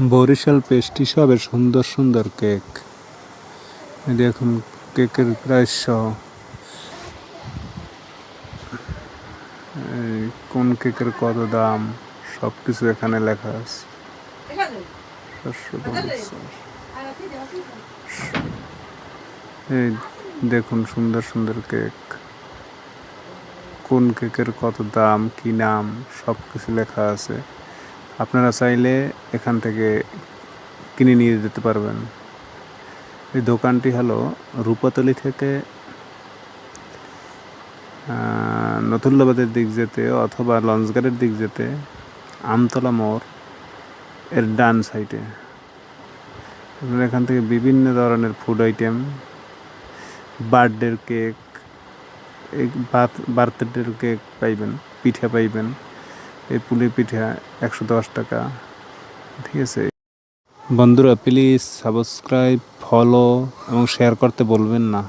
Barishal pastry শপের সুন্দর সুন্দর কেক। দেখুন, কেকের প্রাইস সহ। কোন কেকের কত দাম? সব কিছু এখানে লেখা আছে। এই দেখুন, সুন্দর সুন্দর কেক। কোন কেকের কত দাম? কি নাম? সব কিছু লেখা আছে। আপনারা চাইলে এখান থেকে কিনে নিয়ে যেতে পারবেন। এই দোকানটি হলো রূপাতলি থেকে নতুল্লাবাদের দিক যেতে অথবা লঞ্চঘাটের দিক যেতে আমতলা মোড় এর ডান সাইডে। আপনারা এখান থেকে বিভিন্ন ধরনের ফুড আইটেম বার্থডের কেক বার্থডের কেক পাইবেন, পিঠা পাইবেন। এই পুলি পিঠা একশো দশ টাকা। ঠিক আছে? বন্ধুরা প্লিজ সাবস্ক্রাইব ফলো এবং শেয়ার করতে বলবেন না।